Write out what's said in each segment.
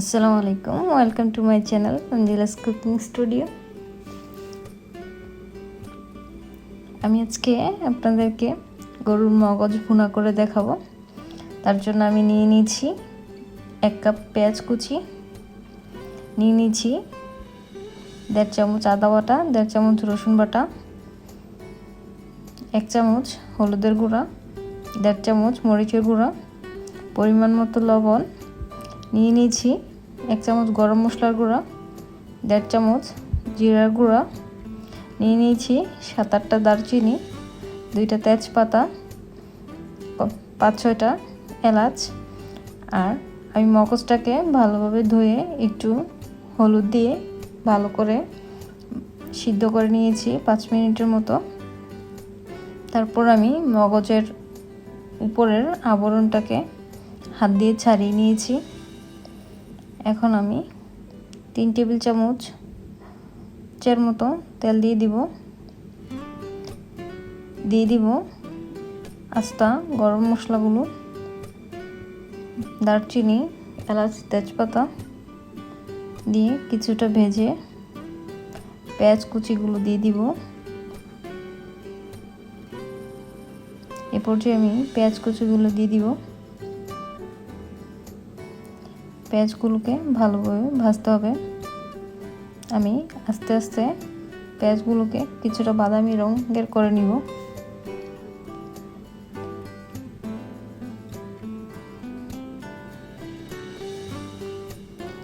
আসসালামু আলাইকুম welcome to my channel Angela's cooking studio আমি আজকে আপনাদেরকে গরুর মগজ ভুনা করে দেখাবো। তার জন্য আমি নিয়ে নিয়েছি এক কাপ পেঁয়াজ কুচি, নিয়ে নিয়েছি দেড় চামচ আদা বাটা, দেড় চামচ রসুন বাটা, এক চামচ হলুদের গুঁড়া, দেড় চামচ মরিচের গুঁড়া, পরিমাণ মতো লবণ, নিয়ে নিয়েছি এক চামচ গরম মশলার গুঁড়া, দেড় চামচ জিরার গুঁড়া, নিয়ে নিয়েছি সাত আটটা দারচিনি, দুইটা তেজপাতা পাঁচ ছয়টা এলাচ আর আমি মগজটাকে ভালোভাবে ধুয়ে একটু হলুদ দিয়ে ভালো করে সিদ্ধ করে নিয়েছি পাঁচ মিনিটের মতো। তারপর আমি মগজের উপরের আবরণটাকে হাত দিয়ে ছাড়িয়ে নিয়েছি। এখন আমি তিন টেবিল চামচ চের মতো তেল দিয়ে দিব। দিয়ে দিব আস্তা গরম মশলাগুলো, দারচিনি, এলাচ, তেজপাতা দিয়ে কিছুটা ভেজে পেঁয়াজ কুচিগুলো দিয়ে দিব। এ পর্যায়ে আমি পেঁয়াজ কুচিগুলো দিয়ে দিব। পেঁয়াজগুলোকে ভালোভাবে ভাজতে হবে। আমি আস্তে আস্তে পেঁয়াজগুলোকে কিছুটা বাদামি রঙের করে নিব।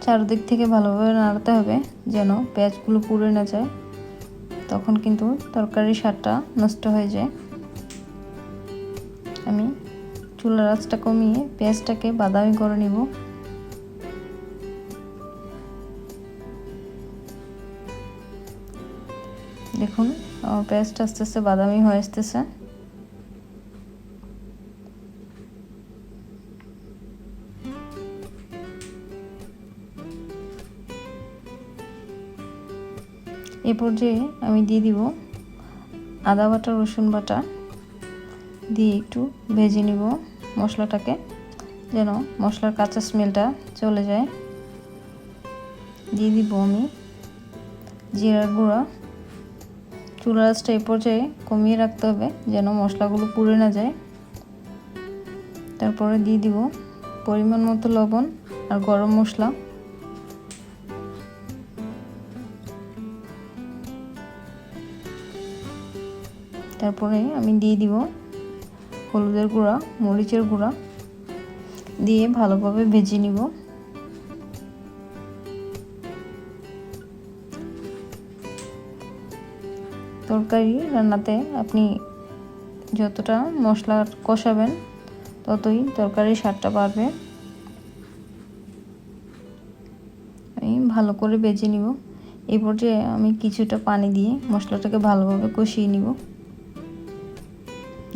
চারদিক থেকে ভালোভাবে নাড়াতে হবে যেন পেঁয়াজগুলো পুড়ে না যায়। তখন কিন্তু তরকারির স্বাদটা নষ্ট হয়ে যায়। আমি চুলার আঁচটা কমিয়ে পেঁয়াজটাকে বাদামি করে নিব। দেখুন আমার পেঁয়াজটা আস্তে আস্তে বাদামি হয়ে আসতেছে। এ পর্যায়ে আমি দিয়ে দিব আদা বাটা, রসুন বাটা। দিয়ে একটু ভেজে নিব মশলাটাকে, যেন মশলার কাঁচা স্মেলটা চলে যায়। দিয়ে দিব আমি জিরার গুঁড়া। চুলার এই পর্যায়ে কমিয়ে রাখতে হবে যেন মশলাগুলো পুড়ে না যায়। তারপরে দিয়ে দিব পরিমাণ মতো লবণ আর গরম মশলা। তারপরে আমি দিয়ে দিব হলুদের গুঁড়া, মরিচের গুঁড়া। দিয়ে ভালোভাবে ভেজে নিব। তরকারি রান্নাতে আপনি যতটা মশলা কষাবেন, ততই তরকারির স্বাদটা বাড়বে। আমি ভালো করে বেজে নিব। এই পর্যায়ে আমি কিছুটা পানি দিয়ে মশলাটাকে ভালোভাবে কষিয়ে নিব।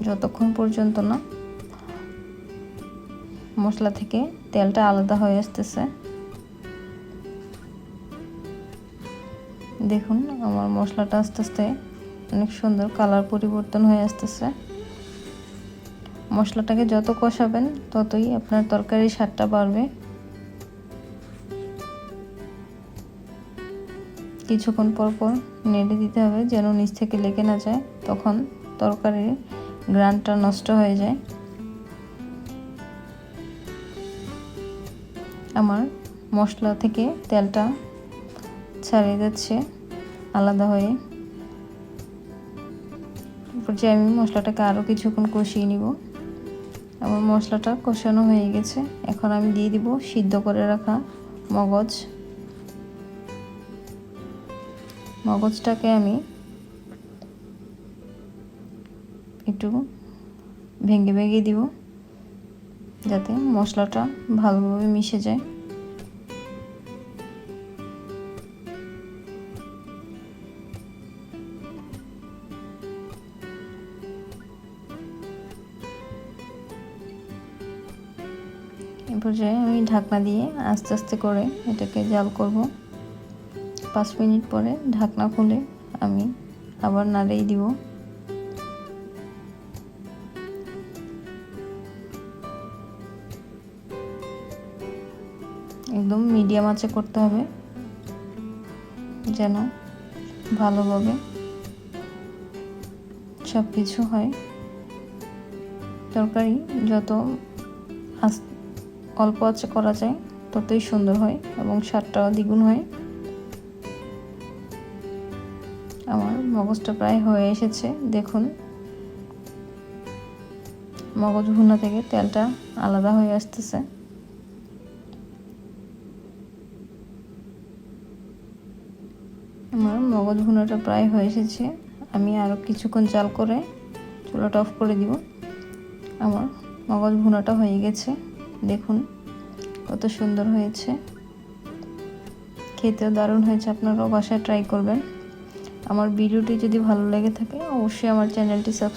যতক্ষণ পর্যন্ত না মশলা থেকে তেলটা আলাদা হয়ে আসতেছে। দেখুন, আমার মশলাটা আস্তে আস্তে অনেক সুন্দর কালার পরিবর্তন হয়ে আসতেছে। মশলাটাকে যত কষাবেন, ততই আপনার তরকারির স্বাদটা বাড়বে। কিছুক্ষণ পর পর নেড়ে দিতে হবে যেন নিচ থেকে লেগে না যায়, তখন তরকারির গ্রানটা নষ্ট হয়ে যায়। আমার মশলা থেকে তেলটা ছাড়িয়ে যাচ্ছে আলাদা হয়ে। পর্যায়ে আমি মশলাটাকে আরও কিছুক্ষণ কষিয়ে নিব। আমার মশলাটা কষানো হয়ে গেছে। এখন আমি দিয়ে দিব সিদ্ধ করে রাখা মগজ। মগজটাকে আমি একটু ভেঙে ভেঙে দিব, যাতে মশলাটা ভালোভাবে মিশে যায়। পর্যায়ে আমি ঢাকনা দিয়ে আস্তে আস্তে করে এটাকে জাল করব। পাঁচ মিনিট পরে ঢাকনা খুলে আমি আবার নাড়িয়ে দিব। একদম মিডিয়াম আঁচে করতে হবে, যেন ভালোভাবে সব কিছু হয়। তরকারি যত অল্প আঁচে করা যায়, ততই সুন্দর হয় এবং স্বাদটাও দ্বিগুণ হয়। আমার মগজটা প্রায় হয়ে এসেছে, দেখুন। মগজ ভুনা থেকে তেলটা আলাদা হয়ে আসতেছে। আমার মগজ ভুনাটা প্রায় হয়ে এসেছে। আমি আরও কিছুক্ষণ চাল করে চুলাটা অফ করে দিব। আমার মগজ ভুনাটা হয়ে গেছে। দেখুন, কত সুন্দর হয়েছে। খেতেও দারুণ হয়েছে, আপনারাও বাসায় ট্রাই করবেন। আমার ভিডিওটি যদি ভালো লেগে থাকে, অবশ্যই আমার চ্যানেলটি সাবস্ক্রাইব